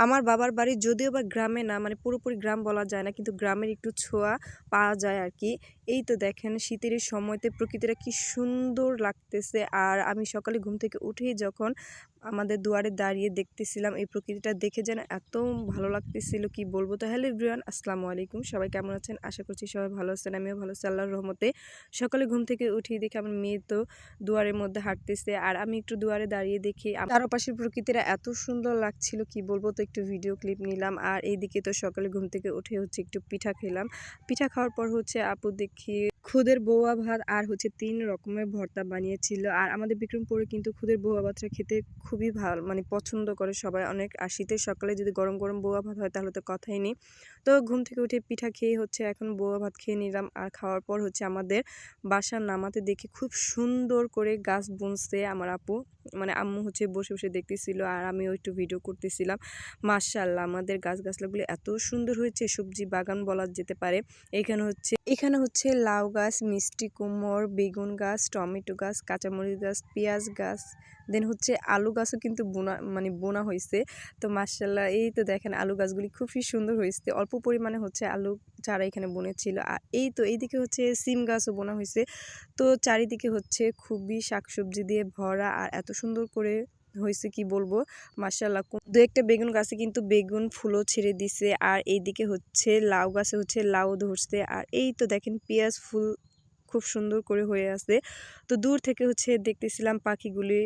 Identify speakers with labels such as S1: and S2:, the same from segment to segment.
S1: আমার বাবার বাড়ি যদিও বা গ্রামে না মানে পুরোপুরি গ্রাম বলা যায় না, কিন্তু গ্রামের একটু ছোঁয়া পাওয়া যায় আর কি এই তো দেখেন, শীতের সময়তে প্রকৃতিটা কি সুন্দর লাগতেছে। আর আমি সকালে ঘুম থেকে উঠেই যখন আমাদের দুয়ারে দাঁড়িয়ে দেখতেছিলাম এই প্রকৃতিটা দেখে যেন এত ভালো লাগতেছিল, কি বলব? তো হ্যালো এভরিওয়ান, আসসালামু আলাইকুম। সবাই কেমন আছেন? আশা করছি সবাই ভালো আছেন, আমিও ভালো আছি, আল্লাহর রহমতে। সকালে ঘুম থেকে উঠেই দেখে আমার মেয়ে তো দুয়ারের মধ্যে হাঁটতেছে আর আমি একটু দুয়ারে দাঁড়িয়ে দেখি চারপাশের প্রকৃতিটা এত সুন্দর লাগছিল, কি বলব? তো একটু ভিডিও ক্লিপ নিলাম আর এইদিকে তো সকালে ঘুম থেকে উঠে হচ্ছে একটু পিঠা খেলাম। পিঠা খাওয়ার পর হচ্ছে আপু দেখি খুদের বৌয়া ভাত আর হচ্ছে তিন রকমের ভর্তা বানিয়েছিল আর আমাদের বিক্রমপুরে কিন্তু খুদের বৌয়া ভাতটা খেতে খুবই ভালো মানে পছন্দ করে সবাই। অনেক আর শীতের সকালে যদি গরম গরম বোয়া ভাত হয় তাহলে তো কথাই নেই। তো ঘুম থেকে উঠে পিঠা খেয়ে হচ্ছে এখন বোয়া ভাত খেয়ে নিলাম। আর খাওয়ার পর হচ্ছে আমাদের বাসা নামাতে দেখি খুব সুন্দর করে গাছ বুনছে আমার আপু। মানে আম্মু হচ্ছে বসে বসে দেখতেছিল আর আমিও একটু ভিডিও করতেছিলাম। মার্শাল্লাহ আমাদের গাছ গাছলাগুলো এত সুন্দর হয়েছে, সবজি বাগান বলা যেতে পারে। এখানে হচ্ছে এখানে হচ্ছে লাউ গাছ, মিষ্টি কুমড়, বেগুন গাছ, টমেটো গাছ, কাঁচামরিচ গাছ, পেঁয়াজ গাছ দেন হচ্ছে আলু গাছও কিন্তু বোনা মানে বোনা হয়েছে তো মার্শাল্লাহ এই তো দেখেন আলু গাছগুলি খুবই সুন্দর হয়েছে অল্প পরিমাণে হচ্ছে আলু চারা এখানে বনেছিল আর এই তো এইদিকে হচ্ছে সিম গাছও বোনা হয়েছে তো চারিদিকে হচ্ছে খুবই শাকসবজি দিয়ে ভরা আর এত সুন্দর করে হয়েছে কি বলব? মার্শাল্লাহ দু একটা বেগুন গাছে কিন্তু বেগুন ফুলও ছেড়ে দিছে। আর এইদিকে হচ্ছে লাউ গাছে হচ্ছে লাউ ধরছে। আর এই তো দেখেন পেঁয়াজ ফুল খুব সুন্দর করে হয়ে আছে। তো দূর থেকে হচ্ছে দেখতেছিলাম পাখিগুলি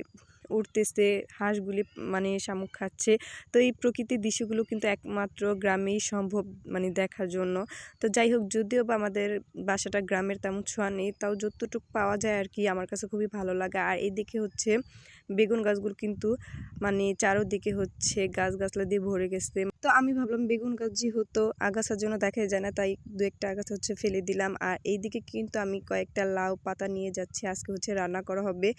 S1: উঠতেছে হাঁসগুলি মানে শামুক খাচ্ছে। তো এই প্রকৃতির দৃশ্যগুলো কিন্তু একমাত্র গ্রামেই সম্ভব মানে দেখার জন্য। তো যাই হোক, যদিও বা আমাদের বাসাটা গ্রামের তেমন ছোঁয়া নেই, তাও যতটুকু পাওয়া যায় আর কি, আমার কাছে খুবই ভালো লাগে। আর এইদিকে হচ্ছে বেগুন গাছগুলো কিন্তু মানে চারোদিকে হচ্ছে গাছ গাছলা দিয়ে ভরে গেছে। তো আমি ভাবলাম বেগুন গাছ যেহেতু আগাছার জন্য দেখা যায় না, তাই দু একটা আগাছা হচ্ছে ফেলে দিলাম। আর এইদিকে কিন্তু আমি কয়েকটা লাউ পাতা নিয়ে যাচ্ছি, আজকে হচ্ছে রান্না করা হবে।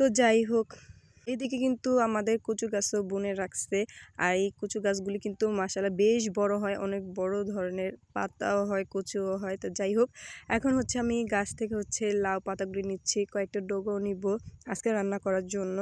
S1: তো যাই হোক, এদিকে কিন্তু আমাদের কচু গাছও বনে রাখছে। আর এই কচু গাছগুলি কিন্তু মাসালা বেশ বড় হয়, অনেক বড় ধরনের। পাতাও হয়, কচুও হয়, তো যাই হোক, এখন হচ্ছে আমি গাছ থেকে হচ্ছে লাউ পাতাগুলি নিচ্ছি, কয়েকটা ডোগো নিব আজকে রান্না করার জন্য।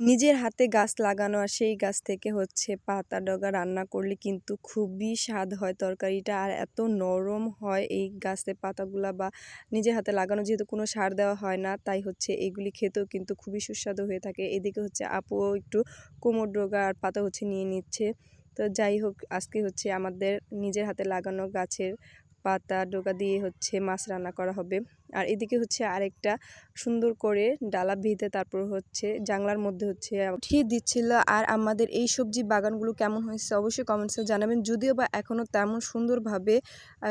S1: নিজের হাতে গাছ লাগানো আর সেই গাছ থেকে হচ্ছে পাতা ডগা রান্না করলে কিন্তু খুবই স্বাদ হয় তরকারিটা। আর এত নরম হয় এই গাছের পাতাগুলা বা নিজের হাতে লাগানো যেহেতু কোনো সার দেওয়া হয় না, তাই হচ্ছে এগুলি খেতেও কিন্তু খুবই সুস্বাদু হয়ে থাকে। এদিকে হচ্ছে আপুও একটু কোমর ডগা আর পাতা হচ্ছে নিয়ে নিচ্ছে। তো যাই হোক, আজকে হচ্ছে আমাদের নিজের হাতে লাগানো গাছের পাতা ডোকা দিয়ে হচ্ছে মাছ রান্না করা হবে। আর এদিকে হচ্ছে আরেকটা সুন্দর করে ডালা ভিতে তারপর হচ্ছে জাংলার মধ্যে হচ্ছে উঠিয়ে দিচ্ছিল। আর আমাদের এই সবজি বাগানগুলো কেমন হয়েছে অবশ্যই কমেন্টসে জানাবেন। যদিও বা এখনও তেমন সুন্দরভাবে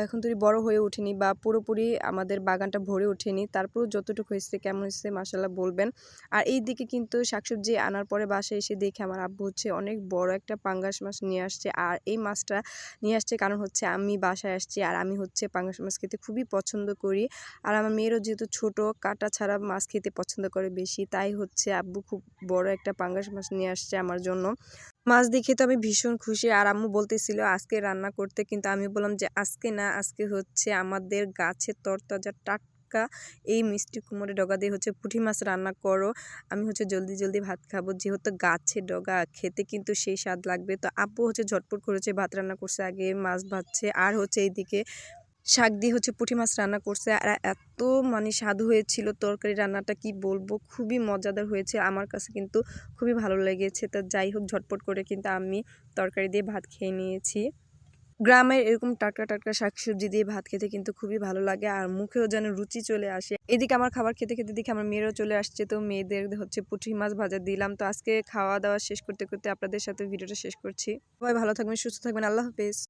S1: এখন তৈরি বড় হয়ে ওঠেনি বা পুরোপুরি আমাদের বাগানটা ভরে ওঠেনি, তারপরও যতটুকু হয়েছে কেমন হয়েছে মাসাল্লাহ বলবেন। আর এই দিকে কিন্তু শাকসবজি আনার পরে বাসায় এসে দেখে আমার আব্বু হচ্ছে অনেক বড় একটা পাঙ্গাস মাছ নিয়ে আসছে। আর এই মাছটা নিয়ে আসছে কারণ হচ্ছে আমি বাসায় আসছি আর আমি হচ্ছে পাঙ্গাস মাছ খেতে খুবই পছন্দ করি। আর আমার মেয়েরও যেহেতু ছোট, কাটা ছাড়া মাছ খেতে পছন্দ করে বেশি, তাই হচ্ছে আব্বু খুব বড় একটা পাঙ্গাস মাছ নিয়ে আসছে আমার জন্য। মাছ দেখে তো আমি ভীষণ খুশি। আর আম্মু বলতেছিল আজকে রান্না করতে, কিন্তু আমি বললাম যে আজকে না, আজকে হচ্ছে আমাদের গাছের তরতাজা টাটকা, এই মিষ্টি কুমড়ে ডগা দিয়ে হচ্ছে পুঁটি মাছ রান্না করো। আমি হচ্ছে জলদি জলদি ভাত খাব। যেহেতু গাছে ডগা খেতে কিন্তু সেই স্বাদ লাগবে। তো আব্বু হচ্ছে ঝটপট করেছে ভাত রান্না করছে, আগে মাছ ভাজছে। আর হচ্ছে এইদিকে শাক দিয়ে হচ্ছে পুঁটি মাছ রান্না করছে। আর এত মানে স্বাদু হয়েছিল তরকারি রান্নাটা, কি বলব? খুবই মজাদার হয়েছে। আমার কাছে কিন্তু খুবই ভালো লেগেছে। তা যাই হোক, ঝটপট করে কিন্তু আমি তরকারি দিয়ে ভাত খেয়ে নিয়েছি। গ্রামের এরকম টাটকা টাটকা শাকসবজি দিয়ে ভাত খেতে কিন্তু খুবই ভালো লাগে আর মুখেও যেন রুচি চলে আসে। এদিকে আমার খাবার খেতে খেতে দেখে আমার মেয়েরও চলে আসছে। তো মেয়েদের হচ্ছে পুঁটি মাছ ভাজা দিলাম। তো আজকে খাওয়া দাওয়া শেষ করতে করতে আপনাদের সাথে ভিডিওটা শেষ করছি। সবাই ভালো থাকবেন, সুস্থ থাকবেন। আল্লাহ হাফেজ।